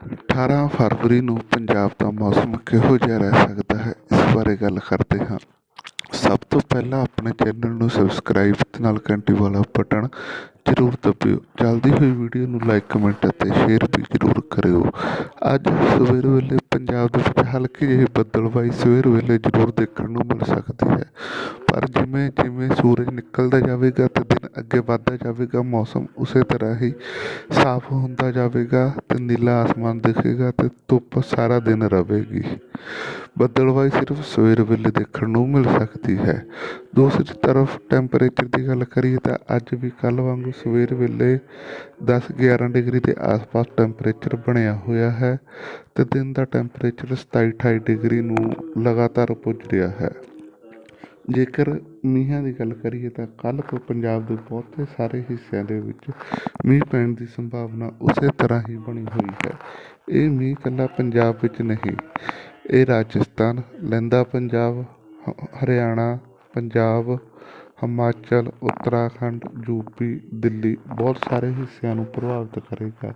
18 ਫਰਵਰੀ ਨੂੰ ਪੰਜਾਬ ਦਾ ਮੌਸਮ ਕਿਹੋ ਜਿਹਾ ਰਹਿ ਸਕਦਾ ਹੈ, ਇਸ ਬਾਰੇ ਗੱਲ ਕਰਦੇ ਹਾਂ। ਸਭ ਤੋਂ ਪਹਿਲਾਂ ਆਪਣੇ ਚੈਨਲ ਨੂੰ ਸਬਸਕ੍ਰਾਈਬ ਤੇ ਨਾਲ ਘੰਟੀ ਵਾਲਾ ਬਟਨ ਜ਼ਰੂਰ ਦਬਾਇਓ ਜਲਦੀ ਹੋਈ ਵੀਡੀਓ ਨੂੰ ਲਾਈਕ ਕਮੈਂਟ ਅਤੇ ਸ਼ੇਅਰ ਵੀ ਜ਼ਰੂਰ ਕਰਿਓ। ਅੱਜ ਸਵੇਰ ਵੇਲੇ ਪੰਜਾਬ ਦੇ ਵਿੱਚ ਹਲਕੀ ਜਿਹੀ ਬੱਦਲਵਾਈ ਸਵੇਰ ਵੇਲੇ ਜ਼ਰੂਰ ਦੇਖਣ ਨੂੰ ਮਿਲ ਸਕਦੀ ਹੈ। ਪਰ ਜਿਵੇਂ ਜਿਵੇਂ ਸੂਰਜ ਨਿਕਲਦਾ ਜਾਵੇਗਾ ਅਤੇ ਦਿਨ ਅੱਗੇ ਵੱਧਦਾ ਜਾਵੇਗਾ, ਮੌਸਮ ਉਸੇ ਤਰ੍ਹਾਂ ਹੀ ਸਾਫ਼ ਹੁੰਦਾ ਜਾਵੇਗਾ ਅਤੇ ਨੀਲਾ ਆਸਮਾਨ ਦਿਖੇਗਾ ਅਤੇ ਧੁੱਪ ਸਾਰਾ ਦਿਨ ਰਹੇਗੀ ਬੱਦਲਵਾਈ ਸਿਰਫ ਸਵੇਰ ਵੇਲੇ ਦੇਖਣ ਨੂੰ ਮਿਲ ਸਕਦੀ ਹੈ। ਦੂਸਰੀ ਤਰਫ ਟੈਂਪਰੇਚਰ ਦੀ ਗੱਲ ਕਰੀਏ ਤਾਂ ਅੱਜ ਵੀ ਕੱਲ੍ਹ ਵਾਂਗੂ ਸਵੇਰ ਵੇਲੇ 10 11 ਡਿਗਰੀ ਦੇ ਆਸ-ਪਾਸ ਟੈਂਪਰੇਚਰ ਬਣਿਆ ਹੋਇਆ ਹੈ ਤੇ ਦਿਨ ਦਾ ਟੈਂਪਰੇਚਰ 27 28 ਡਿਗਰੀ ਨੂੰ ਲਗਾਤਾਰ ਪੁੱਜ ਰਿਹਾ ਹੈ। ਜੇਕਰ ਮੀਂਹਾਂ ਦੀ ਗੱਲ ਕਰੀਏ ਤਾਂ ਕੱਲ੍ਹ ਤੋਂ ਪੰਜਾਬ ਦੇ ਬਹੁਤੇ ਸਾਰੇ ਹਿੱਸਿਆਂ ਦੇ ਵਿੱਚ ਮੀਂਹ ਪੈਣ ਦੀ ਸੰਭਾਵਨਾ ਉਸੇ ਤਰ੍ਹਾਂ ਹੀ ਬਣੀ ਹੋਈ ਹੈ। ਇਹ ਮੀਂਹ ਇਕੱਲਾ ਪੰਜਾਬ ਵਿੱਚ ਨਹੀਂ, ਇਹ ਰਾਜਸਥਾਨ, ਲਹਿੰਦਾ ਪੰਜਾਬ, ਹ- ਹਰਿਆਣਾ, ਪੰਜਾਬ, ਹਿਮਾਚਲ, ਉੱਤਰਾਖੰਡ ਯੂਪੀ ਦਿੱਲੀ ਬਹੁਤ ਸਾਰੇ ਹਿੱਸਿਆਂ ਨੂੰ ਪ੍ਰਭਾਵਿਤ ਕਰੇਗਾ।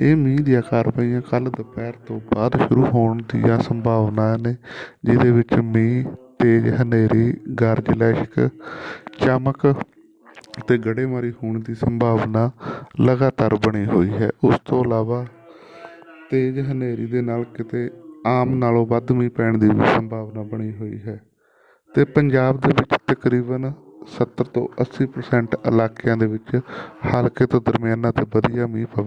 ਇਹ ਮੀਂਹ ਦੀਆਂ ਕਾਰਵਾਈਆਂ ਕੱਲ੍ਹ ਦੁਪਹਿਰ ਤੋਂ ਬਾਅਦ ਸ਼ੁਰੂ ਹੋਣ ਦੀਆਂ ਸੰਭਾਵਨਾ ਨੇ, ਜਿਹਦੇ ਵਿੱਚ ਮੀਂਹ ਤੇਜ਼ ਹਨੇਰੀ, ਗਰਜ ਲੈਸ਼ਕ ਚਮਕ ਅਤੇ ਗੜੇਮਾਰੀ ਹੋਣ ਦੀ ਸੰਭਾਵਨਾ ਲਗਾਤਾਰ ਬਣੀ ਹੋਈ ਹੈ। ਉਸ ਤੋਂ ਇਲਾਵਾ ਤੇਜ਼ ਹਨੇਰੀ ਦੇ ਨਾਲ ਕਿਤੇ ਆਮ ਨਾਲੋਂ ਵੱਧ ਮੀਂਹ ਪੈਣ ਦੀ ਵੀ ਸੰਭਾਵਨਾ ਬਣੀ ਹੋਈ ਹੈ ਤੇ ਪੰਜਾਬ ਦੇ ਵਿੱਚ ਤਕਰੀਬਨ 70 ਤੋਂ 80% ਇਲਾਕਿਆਂ ਦੇ ਵਿੱਚ ਹਲਕੇ ਤੋਂ ਦਰਮਿਆਨਾ ਤੇ ਵਧੀਆ ਮੀਂਹ ਪਵੇ